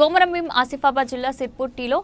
కోమరంభీం ఆసిఫాబాద్ జిల్లా సిర్పూర్ టీలో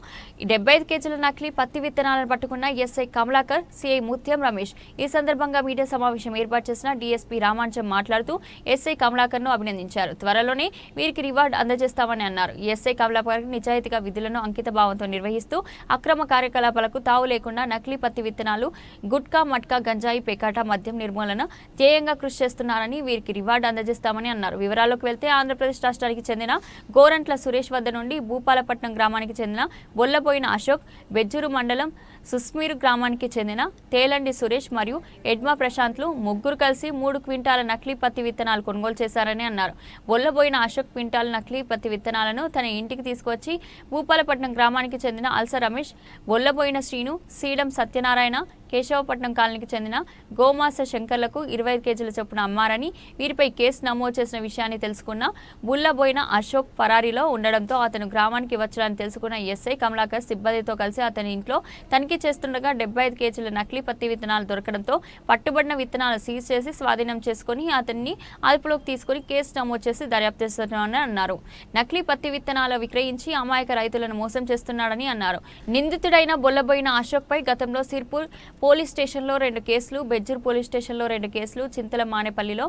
డెబ్బై ఐదు కేజీల నకిలీ పత్తి విత్తనాలను పట్టుకున్న ఎస్ఐ కమలాకర్ సిఐ ముత్యం రమేష్. ఈ సందర్భంగా మీడియా సమావేశం ఏర్పాటు చేసిన డీఎస్పీ రామాంచం మాట్లాడుతూ ఎస్ఐ కమలాకర్ను అభినందించారు. త్వరలోనే వీరికి రివార్డు అందజేస్తామని అన్నారు. ఎస్ఐ కమలాకర్ నిజాయితీగా విధులను అంకిత భావంతో నిర్వహిస్తూ అక్రమ కార్యకలాపాలకు తావు లేకుండా నకిలీ పత్తి విత్తనాలు గుట్కా మట్కా గంజాయి పేకాట మద్యం నిర్మూలన ధ్యేయంగా కృషి చేస్తున్నారని వీరికి రివార్డు అందజేస్తామని అన్నారు. వివరాల్లోకి వెళ్తే ఆంధ్రప్రదేశ్ రాష్ట్రానికి చెందిన గోరంట్ల సురేష్ వద్ద నుండి భూపాలపట్నం గ్రామానికి చెందిన బొల్లబోయిన అశోక్ బెజ్జూరు మండలం సుస్మీరు గ్రామానికి చెందిన తేలండి సురేష్ మరియు ఎడ్మా ప్రశాంత్లు ముగ్గురు కలిసి మూడు క్వింటాల నకిలీ పత్తి విత్తనాలు కొనుగోలు చేశారని అన్నారు. బొల్లబోయిన అశోక్ క్వింటాల నకిలీ పత్తి విత్తనాలను తన ఇంటికి తీసుకొచ్చి భూపాలపట్నం గ్రామానికి చెందిన అల్స రమేష్ బొల్లబోయిన శ్రీను సీడం సత్యనారాయణ కేశవపట్నం కాలనీకి చెందిన గోమాస శంకర్లకు ఇరవై కేజీల చొప్పున అమ్మారని వీరిపై కేసు నమోదు చేసిన విషయాన్ని తెలుసుకున్న బుల్లబోయిన అశోక్ పరారీలో ఉండడంతో అతను గ్రామానికి వచ్చాడని తెలుసుకున్న ఎస్ఐ కమలాకర్ సిబ్బందితో కలిసి అతని ఇంట్లో తనిఖీ చేస్తుండగా డెబ్బై ఐదు కేజీల నకిలీ పత్తి విత్తనాలు దొరకడంతో పట్టుబడిన విత్తనాలు సీజ్ చేసి స్వాధీనం చేసుకుని అతన్ని అదుపులోకి తీసుకుని కేసు నమోదు చేసి దర్యాప్తు చేస్తున్నామని అన్నారు. నకిలీ పత్తి విత్తనాలు విక్రయించి అమాయక రైతులను మోసం చేస్తున్నాడని అన్నారు. నిందితుడైన బొల్లబోయిన అశోక్ పై గతంలో సిర్పూర్ పోలీస్ స్టేషన్లో రెండు కేసులు బెజ్జూర్ పోలీస్ స్టేషన్లో రెండు కేసులు చింతల మానేపల్లిలో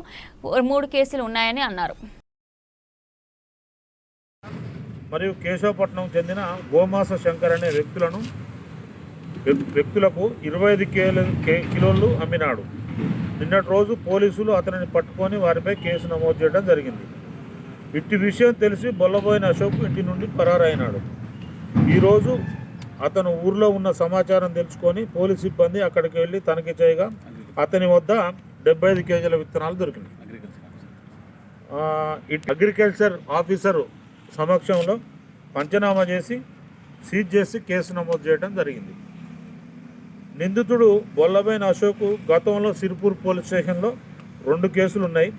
మూడు కేసులు ఉన్నాయని అన్నారు. మరియు కేశవపట్నం చెందిన గోమాస శంకర్ అనే వ్యక్తులను వ్యక్తులకు ఇరవై ఐదు కేలు కే- కిలోలు అమ్మినాడు. నిన్నటి రోజు పోలీసులు అతనిని పట్టుకొని వారిపై కేసు నమోదు చేయడం జరిగింది. ఇట్టి విషయం తెలిసి బొల్లబోయిన అశోక్ ఇంటి నుండి పరారైనాడు ఈరోజు అతను ఊర్లో ఉన్న సమాచారం తెలుసుకొని పోలీస్ సిబ్బంది అక్కడికి వెళ్ళి తనిఖీ చేయగా అతని వద్ద డెబ్బై ఐదు కేజీల విత్తనాలు దొరికినాయి. అగ్రికల్చర్ ఆఫీసర్ సమక్షంలో పంచనామా చేసి సీజ్ చేసి కేసు నమోదు చేయడం జరిగింది. నిందితుడు బొల్లబైన అశోక్ గతంలో సిరిపూర్ పోలీస్ స్టేషన్లో రెండు కేసులు ఉన్నాయి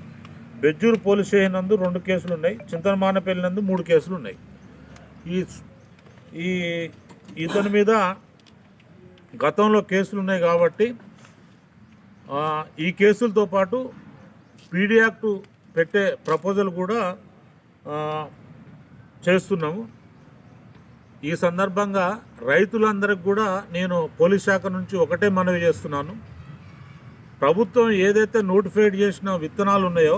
బెజ్జూరు పోలీస్ స్టేషన్ నందు రెండు కేసులు ఉన్నాయి చింతనమానపల్లి నందు మూడు కేసులు ఉన్నాయి ఈ ఈ ఇతని మీద గతంలో కేసులు ఉన్నాయి కాబట్టి ఈ కేసులతో పాటు పీడీ యాక్ట్ పెట్టే ప్రపోజల్ కూడా చేస్తున్నాము. ఈ సందర్భంగా రైతులందరికి కూడా నేను పోలీస్ శాఖ నుంచి ఒకటే మనవి చేస్తున్నాను. ప్రభుత్వం ఏదైతే నోటిఫైడ్ చేసిన విత్తనాలు ఉన్నాయో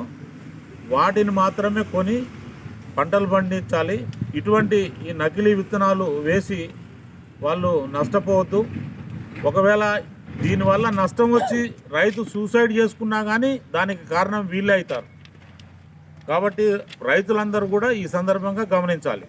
వాటిని మాత్రమే కొని పంటలు పండించాలి. ఇటువంటి ఈ నకిలీ విత్తనాలు వేసి వాళ్ళు నష్టపోవద్దు. ఒకవేళ దీనివల్ల నష్టం వచ్చి రైతు సూసైడ్ చేసుకున్నా కానీ దానికి కారణం వీళ్ళే అవుతారు. కాబట్టి రైతులందరూ కూడా ఈ సందర్భంగా గమనించాలి.